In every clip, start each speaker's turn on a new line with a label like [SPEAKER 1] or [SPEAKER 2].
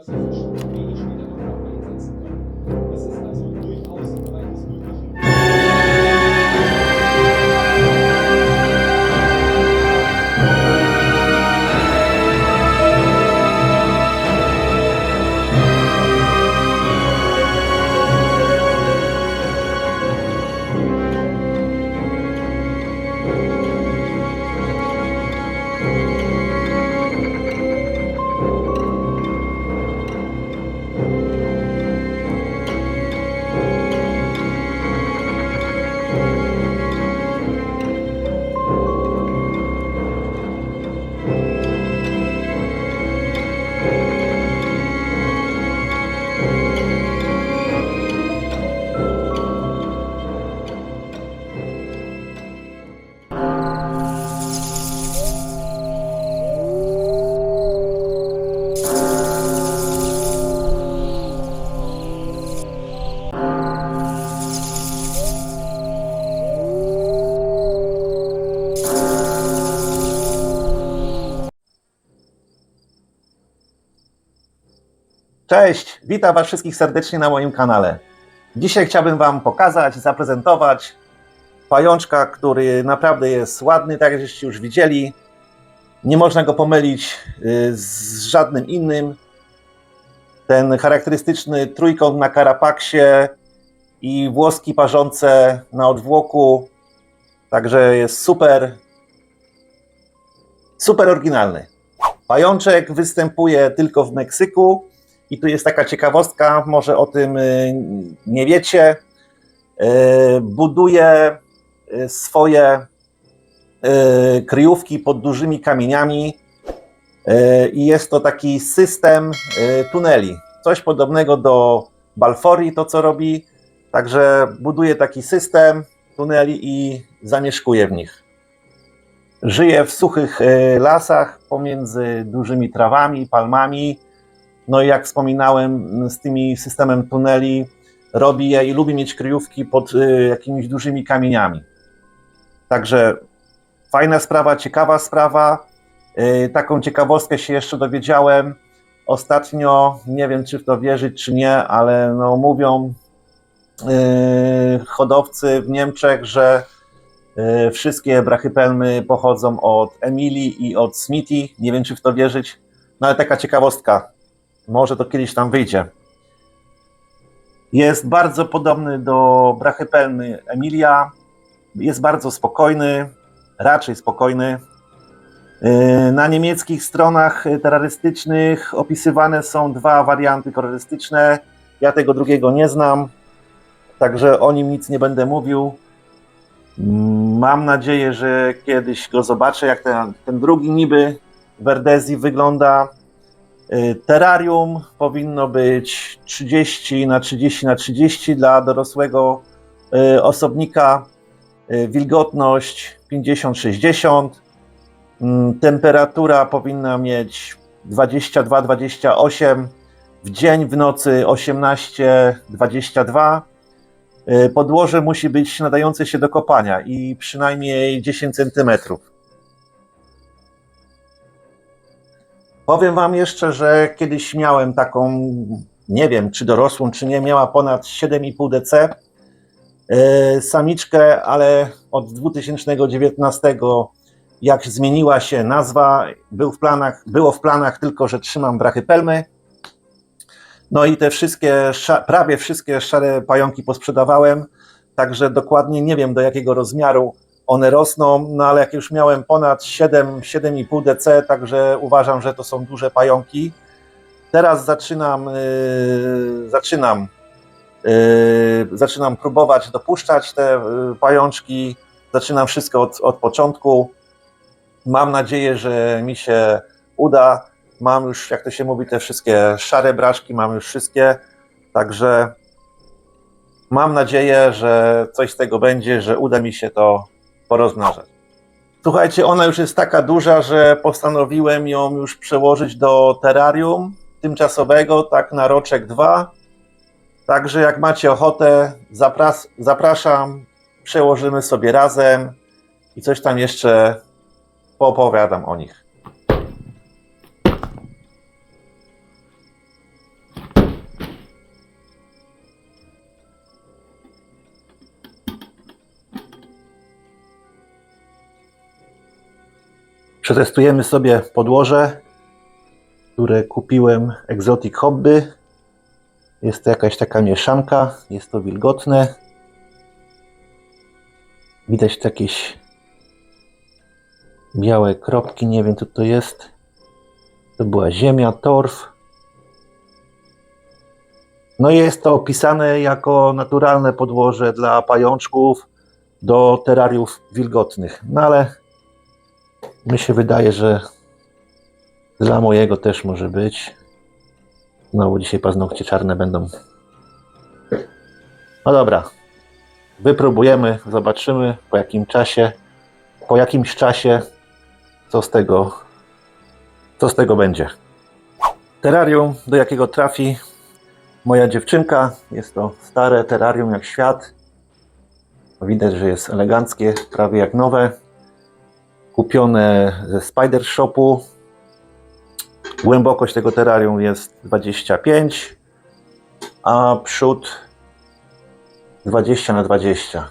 [SPEAKER 1] на сесії, що клінічні демографії інцидентів.
[SPEAKER 2] Cześć, witam Was wszystkich serdecznie na moim kanale. Dzisiaj chciałbym Wam pokazać, zaprezentować pajączka, który naprawdę jest ładny, tak jak żeście już widzieli. Nie można go pomylić y, z żadnym innym. Ten charakterystyczny trójkąt na karapaksie i włoski parzące na odwłoku. Także jest super, super oryginalny. Pajączek występuje tylko w Meksyku. I tu jest taka ciekawostka, może o tym y, nie wiecie. Y, Buduje y, swoje kryjówki pod dużymi kamieniami i jest to taki system tuneli. Coś podobnego do Balforii, to co robi. Także buduje taki system tuneli i zamieszkuje w nich. Żyje w suchych lasach pomiędzy dużymi trawami, palmami. No i jak wspominałem, z tymi systemem tuneli robi je i lubi mieć kryjówki pod y, jakimiś dużymi kamieniami. Także fajna sprawa, ciekawa sprawa. Y, taką ciekawostkę się jeszcze dowiedziałem. Ostatnio, nie wiem czy w to wierzyć, czy nie, ale no, mówią y, hodowcy w Niemczech, że wszystkie brachypelmy pochodzą od Emilii i od Smithy. Nie wiem czy w to wierzyć, no ale taka ciekawostka. Może to kiedyś tam wyjdzie. Jest bardzo podobny do brachypelmy Emilia. Jest bardzo spokojny, raczej spokojny. Yy, Na niemieckich stronach terrorystycznych opisywane są dwa warianty terrorystyczne. Ja tego drugiego nie znam, także o nim nic nie będę mówił. Mam nadzieję, że kiedyś go zobaczę, jak ten, ten drugi niby Verdezi wygląda. Y, Terrarium powinno być 30 na 30 na 30 dla dorosłego y, osobnika. Y, Wilgotność 50-60. Mm, Temperatura powinna mieć 22-28. W dzień, w nocy 18-22. Y, Podłoże musi być nadające się do kopania i przynajmniej 10 centymetrów. Powiem Wam jeszcze, że kiedyś miałem taką, nie wiem czy dorosłą, czy nie, miała ponad 7,5 DC yy, samiczkę, ale od 2019, jak zmieniła się nazwa, był w planach, było w planach tylko, że trzymam brachypelmy. No i te wszystkie, prawie wszystkie szare pająki posprzedawałem, także dokładnie nie wiem do jakiego rozmiaru one rosną, no ale jak już miałem ponad 7, 7,5 DC, także uważam, że to są duże pająki. Teraz zaczynam, yy, zaczynam, yy, zaczynam próbować dopuszczać te yy, pajączki, zaczynam wszystko od, od początku. Mam nadzieję, że mi się uda. Mam już, jak to się mówi, te wszystkie szare braszki, mam już wszystkie, także mam nadzieję, że coś z tego będzie, że uda mi się to porozmnażać. Słuchajcie, ona już jest taka duża, że postanowiłem ją już przełożyć do terrarium tymczasowego, tak na roczek dwa. Także jak macie ochotę, zapras- zapraszam, przełożymy sobie razem i coś tam jeszcze poopowiadam o nich. Przetestujemy sobie podłoże, które kupiłem Exotic Hobby. Jest to jakaś taka mieszanka, jest to wilgotne. Widać jakieś białe kropki, nie wiem co to jest. To była ziemia, torf. No jest to opisane jako naturalne podłoże dla pajączków do terariów wilgotnych. No ale mi się wydaje, że dla mojego też może być. Znowu dzisiaj paznokcie czarne będą. No dobra. Wypróbujemy, zobaczymy po jakim czasie, po jakimś czasie, co z tego, co z tego będzie. Terrarium, do jakiego trafi moja dziewczynka. Jest to stare terrarium jak świat. Widać, że jest eleganckie, prawie jak nowe. Kupione ze Spider Shopu. Głębokość tego terrarium jest 25, a przód 20 na 20.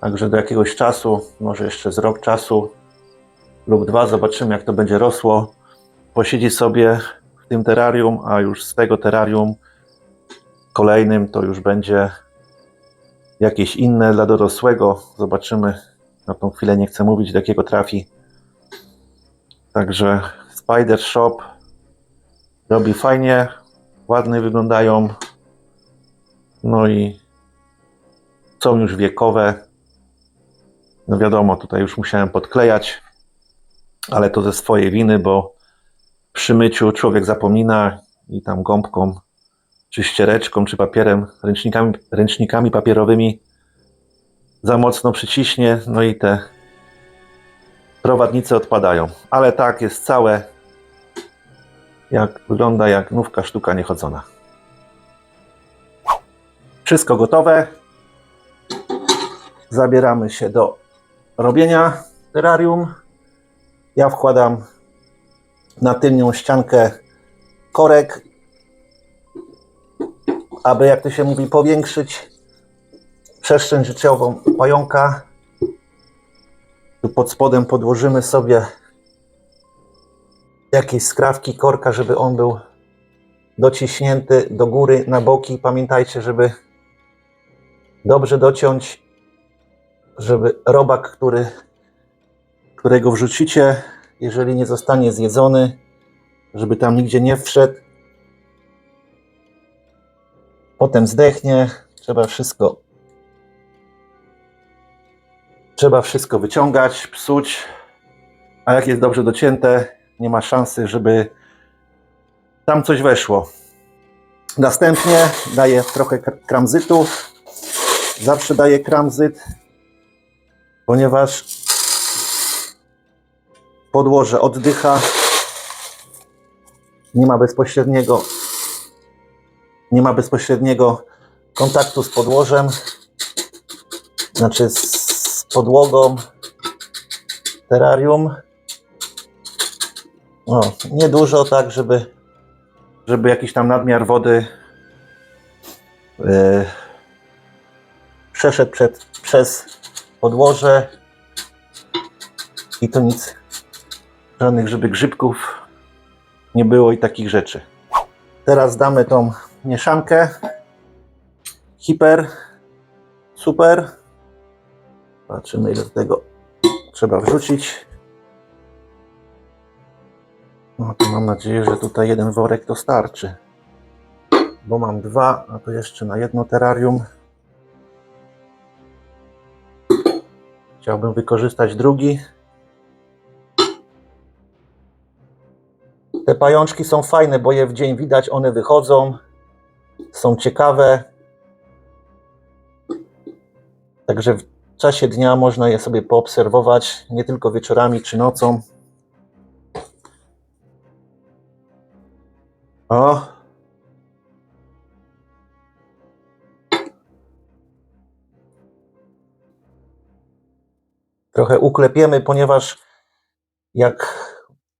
[SPEAKER 2] Także do jakiegoś czasu, może jeszcze z rok czasu lub dwa, zobaczymy jak to będzie rosło. Posiedzi sobie w tym terrarium, a już z tego terrarium kolejnym to już będzie jakieś inne dla dorosłego. Zobaczymy. Na tą chwilę nie chcę mówić, do jakiego trafi. Także Spider Shop robi fajnie, ładnie wyglądają. No i są już wiekowe. No wiadomo, tutaj już musiałem podklejać, ale to ze swojej winy, bo przy myciu człowiek zapomina i tam gąbką, czy ściereczką, czy papierem, ręcznikami, ręcznikami papierowymi za mocno przyciśnie, no i te prowadnice odpadają. Ale tak jest całe, jak wygląda jak nówka sztuka niechodzona. Wszystko gotowe. Zabieramy się do robienia terrarium. Ja wkładam na tylnią ściankę korek, aby, jak to się mówi, powiększyć przestrzeń życiową pająka. Tu pod spodem podłożymy sobie jakieś skrawki korka, żeby on był dociśnięty do góry, na boki. Pamiętajcie, żeby dobrze dociąć, żeby robak, który, którego wrzucicie, jeżeli nie zostanie zjedzony, żeby tam nigdzie nie wszedł. Potem zdechnie. Trzeba wszystko trzeba wszystko wyciągać, psuć, a jak jest dobrze docięte, nie ma szansy, żeby tam coś weszło. Następnie daję trochę kr- kramzytu. Zawsze daję kramzyt, ponieważ podłoże oddycha. Nie ma bezpośredniego nie ma bezpośredniego kontaktu z podłożem, znaczy z podłogą terrarium. No, niedużo, tak, żeby, żeby jakiś tam nadmiar wody yy, przeszedł przed, przez podłoże i to nic, żadnych żeby grzybków nie było i takich rzeczy. Teraz damy tą mieszankę. Hiper, super. Patrzymy ile tego trzeba wrzucić. No to mam nadzieję, że tutaj jeden worek to starczy. Bo mam dwa, a to jeszcze na jedno terrarium. Chciałbym wykorzystać drugi. Te pajączki są fajne, bo je w dzień widać, one wychodzą, są ciekawe. Także w czasie dnia można je sobie poobserwować, nie tylko wieczorami czy nocą. O! Trochę uklepiemy, ponieważ jak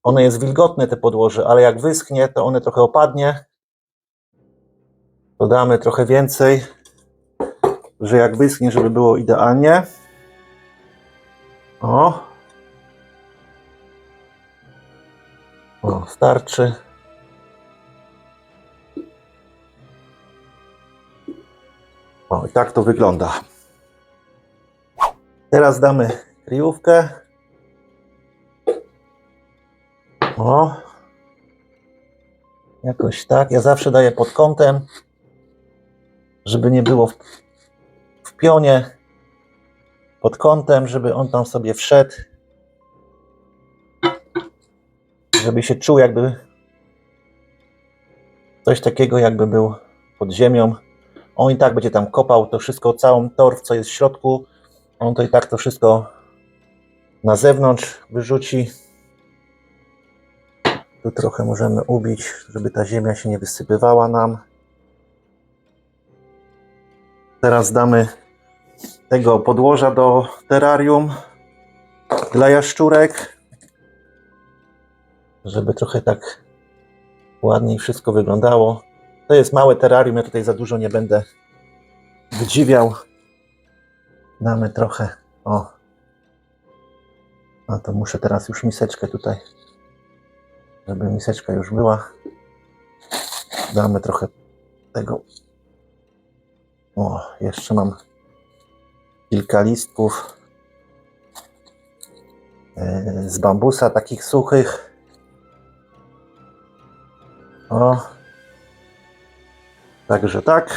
[SPEAKER 2] ono jest wilgotne, te podłoże, ale jak wyschnie, to one trochę opadnie. Dodamy trochę więcej, że jak wyschnie, żeby było idealnie. O! O, starczy. O, i tak to wygląda. Teraz damy kryjówkę. O. Jakoś tak. Ja zawsze daję pod kątem, żeby nie było pionie. Pod kątem, żeby on tam sobie wszedł. Żeby się czuł jakby coś takiego jakby był pod ziemią. On i tak będzie tam kopał to wszystko, całą torf, co jest w środku. On to i tak to wszystko na zewnątrz wyrzuci. Tu trochę możemy ubić, żeby ta ziemia się nie wysypywała nam. Teraz damy tego podłoża do terrarium dla jaszczurek, żeby trochę tak ładniej wszystko wyglądało. To jest małe terrarium, ja tutaj za dużo nie będę wydziwiał. Damy trochę, o. A to muszę teraz już miseczkę tutaj, żeby miseczka już była. Damy trochę tego. O, jeszcze mam kilka listków e, z bambusa, takich suchych. O, także tak.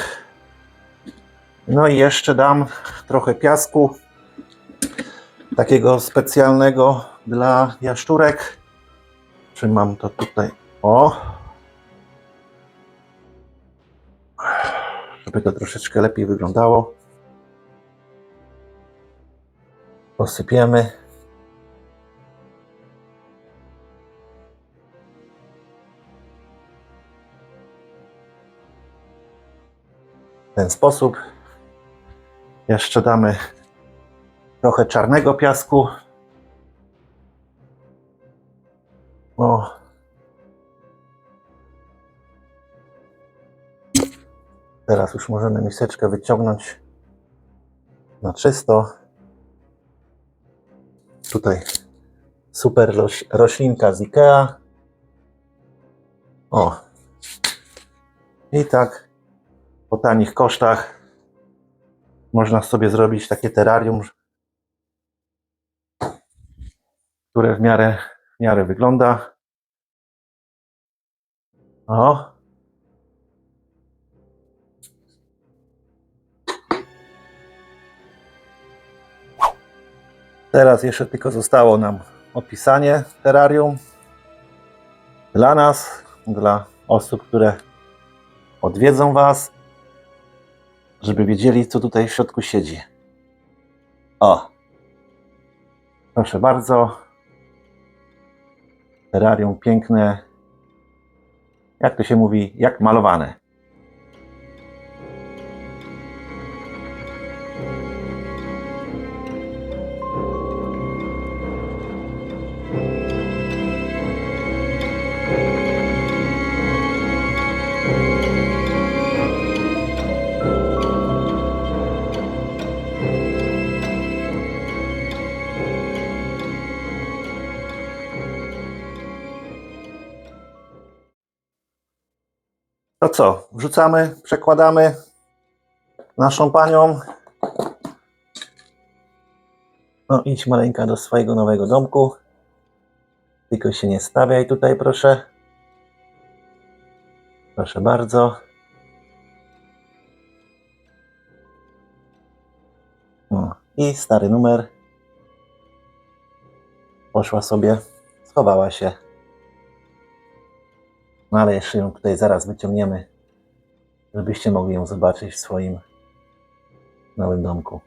[SPEAKER 2] No i jeszcze dam trochę piasku, takiego specjalnego dla jaszczurek. Czy mam to tutaj? O! Żeby to troszeczkę lepiej wyglądało. Posypiemy. W ten sposób. Jeszcze damy trochę czarnego piasku. O. Teraz już możemy miseczkę wyciągnąć na czysto. Tutaj super roś, roślinka z Ikea. O. I tak po tanich kosztach można sobie zrobić takie terrarium, które w miarę, w miarę wygląda. O. Teraz jeszcze tylko zostało nam opisanie terrarium dla nas, dla osób, które odwiedzą Was, żeby wiedzieli, co tutaj w środku siedzi. O, proszę bardzo. Terrarium piękne. Jak to się mówi? Jak malowane. Co? Wrzucamy, przekładamy naszą panią. No idź maleńka do swojego nowego domku. Tylko się nie stawiaj tutaj, proszę. Proszę bardzo. No. I stary numer. Poszła sobie, schowała się. No ale jeszcze ją tutaj zaraz wyciągniemy, żebyście mogli ją zobaczyć w swoim nowym domku.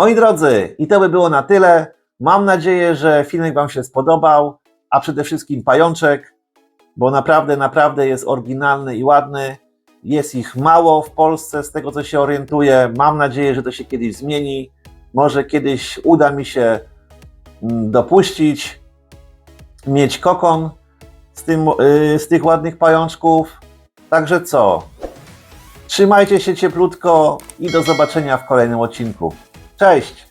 [SPEAKER 2] Moi drodzy, i to by było na tyle. Mam nadzieję, że filmik Wam się spodobał, a przede wszystkim pajączek, bo naprawdę, naprawdę jest oryginalny i ładny. Jest ich mało w Polsce, z tego co się orientuję. Mam nadzieję, że to się kiedyś zmieni. Może kiedyś uda mi się mm, dopuścić, mieć kokon z, tym, yy, z tych ładnych pajączków. Także co? Trzymajcie się cieplutko i do zobaczenia w kolejnym odcinku. Cześć!